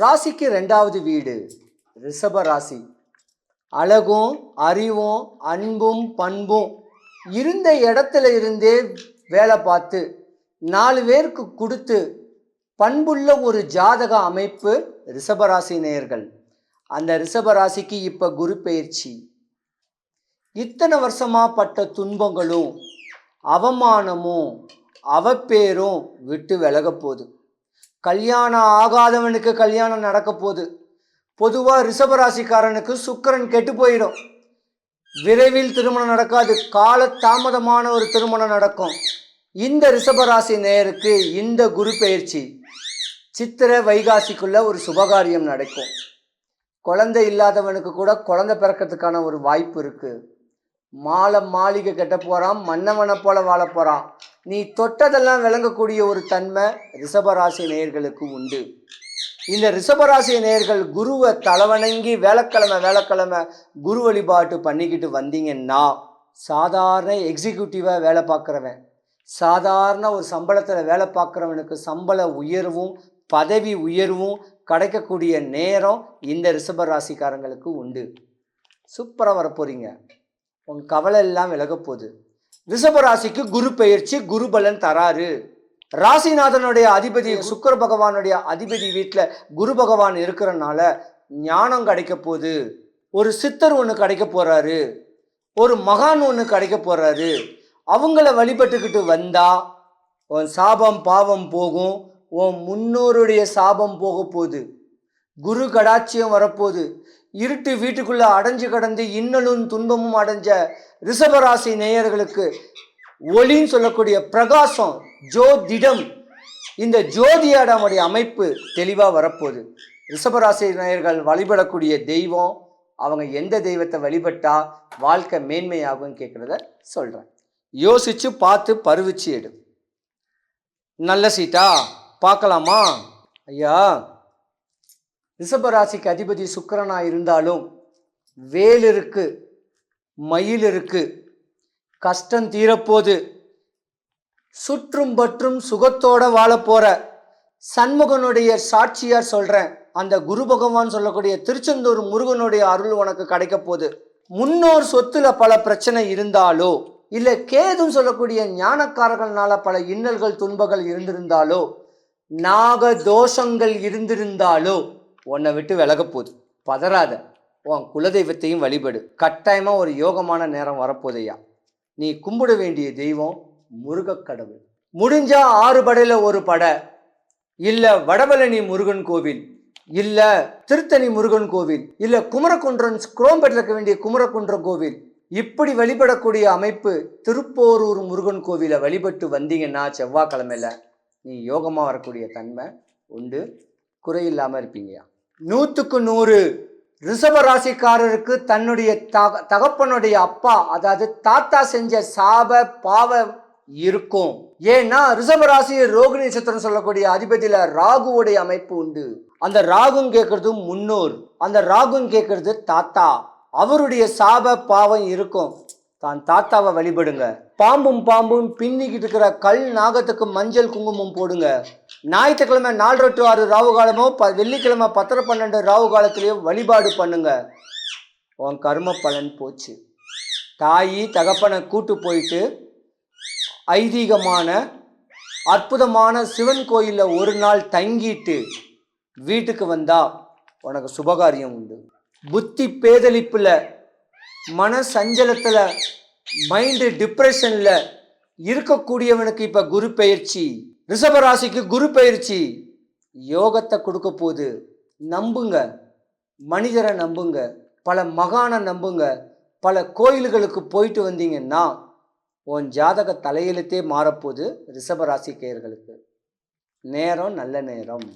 ராசிக்கு ரெண்டாவது வீடு ரிஷப ராசி. அழகும் அறிவும் அன்பும் பண்பும் இருந்த இடத்துல இருந்தே வேலை பார்த்து நாலு பேருக்கு கொடுத்து பண்புள்ள ஒரு ஜாதக அமைப்பு ரிஷபராசி நேயர்கள். அந்த ரிஷபராசிக்கு இப்போ குரு பயிற்சி இத்தனை வருஷமா பட்ட துன்பங்களும் அவமானமும் அவப்பேரும் விட்டு விலக போகுது. கல்யாணம் ஆகாதவனுக்கு கல்யாணம் நடக்க போகுது. பொதுவாக ரிஷபராசிக்காரனுக்கு சுக்கிரன் கெட்டு போயிடும். விரைவில் திருமணம் நடக்காது. கால தாமதமான ஒரு திருமணம் நடக்கும். இந்த ரிஷபராசி நேயருக்கு இந்த குரு பெயர்ச்சி. சித்திர வைகாசிக்குள்ள ஒரு சுபகாரியம் நடக்கும். குழந்தை இல்லாதவனுக்கு கூட குழந்தை பிறக்கிறதுக்கான ஒரு வாய்ப்பு இருக்குது மாலை மாளிகை கெட்ட போகிறான் மன்னவனை போல வாழ போகிறான் நீ தொட்டதெல்லாம் விளங்கக்கூடிய ஒரு தன்மை ரிஷபராசி நேயர்களுக்கு உண்டு. இந்த ரிஷபராசி நேயர்கள் குருவை தலைவணங்கி வேலைக்கிழமை வேலைக்கிழமை குரு வழிபாட்டு பண்ணிக்கிட்டு வந்தீங்கன்னா சாதாரண எக்ஸிக்யூட்டிவாக வேலை பார்க்குறவன் சாதாரண ஒரு சம்பளத்தில் வேலை பார்க்குறவனுக்கு சம்பள உயர்வும் பதவி உயர்வும் கிடைக்கக்கூடிய நேரம் இந்த ரிஷபராசிக்காரங்களுக்கு உண்டு. சூப்பராக வரப்போகிறீங்க உன் கவலை எல்லாம் விலகப்போகுது ரிஷபராசிக்கு குரு பெயர்ச்சி குரு பலன் தராரு ராசிநாதனுடைய அதிபதி சுக்கர பகவானுடைய அதிபதி வீட்டில் குரு பகவான் இருக்கிறனால ஞானம் கிடைக்க போகுது. ஒரு சித்தர் ஒன்று கிடைக்க போகிறாரு ஒரு மகான் ஒன்று கிடைக்க போகிறாரு அவங்கள வழிபட்டுக்கிட்டு வந்தா உன் சாபம் பாவம் போகும். உன் முன்னோருடைய சாபம் போக போகுது. குரு கடாட்சியம் வரப்போகுது இருட்டு வீட்டுக்குள்ள அடைஞ்சு கடந்து இன்னலும் துன்பமும் அடைஞ்ச ரிஷபராசி நேயர்களுக்கு ஒளின்னு சொல்லக்கூடிய பிரகாசம் ஜோதிடம். இந்த ஜோதியாடமுடைய அமைப்பு தெளிவாக வரப்போகுது. ரிஷபராசி நேயர்கள் வழிபடக்கூடிய தெய்வம் அவங்க எந்த தெய்வத்தை வழிபட்டா வாழ்க்கை மேன்மையாகும் கேட்குறத சொல்கிறேன் யோசிச்சு பார்த்து பருவிச்சு எடு. நல்ல சீட்டா பார்க்கலாமா? ஐயா ரிஷபராசிக்கு அதிபதி சுக்கரனாக இருந்தாலும் வேல் இருக்கு மயில் இருக்கு கஷ்டம் தீரப்போது சுற்றும் பற்றும் சுகத்தோட வாழ போற சண்முகனுடைய சாட்சியார் சொல்றேன். அந்த குரு பகவான் சொல்லக்கூடிய திருச்செந்தூர் முருகனுடைய அருள் உனக்கு கிடைக்க போகுது முன்னோர் சொத்துல பல பிரச்சனை இருந்தாலோ இல்லை கேதுன்னு சொல்லக்கூடிய ஞானக்காரர்கள்னால பல இன்னல்கள் துன்பங்கள் இருந்திருந்தாலோ நாக தோஷங்கள் இருந்திருந்தாலோ உன்னை விட்டு விலக போகுது. பதறாத. உன் குலதெய்வத்தையும் வழிபடு. கட்டாயமாக ஒரு யோகமான நேரம் வரப்போதையா நீ கும்பிட வேண்டிய தெய்வம் முருகக் கடவுள். முடிஞ்சா ஆறு படையில் ஒரு படை. இல்லை வடபழனி முருகன் கோவில். இல்லை திருத்தணி முருகன் கோவில். இல்லை குமரகுன்றன் குரோம்பேட்டில் இருக்க வேண்டிய குமரக்குன்ற கோவில். இப்படி வழிபடக்கூடிய அமைப்பு திருப்போரூர் முருகன் கோவிலை வழிபட்டு வந்தீங்கன்னா செவ்வாய்க்கிழமையில் நீ யோகமாக வரக்கூடிய தன்மை உண்டு. குறையில்லாமல் இருப்பீங்கயா நூற்றுக்கு நூறு ரிஷப ராசிக்காரருக்கு தன்னுடைய தக தகப்பனுடைய அப்பா அதாவது தாத்தா செஞ்ச சாப பாவ இருக்கும். ஏன்னா ரிஷப ராசி ரோகிணி நட்சத்திரம் சொல்லக்கூடிய அதிபதியில ராகுவுடைய அமைப்பு உண்டு. அந்த ராகும் கேட்கறது முன்னோர் அந்த ராகும் கேட்கறது தாத்தா. அவருடைய சாப பாவம் இருக்கும். தான் தாத்தாவை வழிபடுங்க. பாம்பும் பாம்பும் பின்னிக்கிட்டு இருக்கிற கல் நாகத்துக்கு மஞ்சள் குங்குமம் போடுங்க. ஞாயிற்றுக்கிழமை நாலரை டு ஆறு ராவு காலமோ ப வெள்ளிக்கிழமை பத்தரை பன்னெண்டு ராவு காலத்திலேயோ வழிபாடு பண்ணுங்க. உன் கர்ம பலன் போச்சு. தாயி தகப்பனை கூட்டு போயிட்டு ஐதீகமான அற்புதமான சிவன் கோயிலில் ஒரு நாள் தங்கிட்டு வீட்டுக்கு வந்தா உனக்கு சுபகாரியம் உண்டு. புத்தி பேதளிப்பில் மன சஞ்சலத்தில் மைண்டு டிப்ரெஷனில் இருக்கக்கூடியவனுக்கு இப்போ குரு பயிற்சி ரிஷபராசிக்கு குரு பயிற்சி யோகத்தை கொடுக்க போகுது நம்புங்க. மனிதரை நம்புங்க. பல மகானை நம்புங்க. பல கோயில்களுக்கு போயிட்டு வந்தீங்கன்னா உன் ஜாதக தலையெழுத்தே மாறப்போகுது ரிஷபராசிக்கையர்களுக்கு. நேரம் நல்ல நேரம்.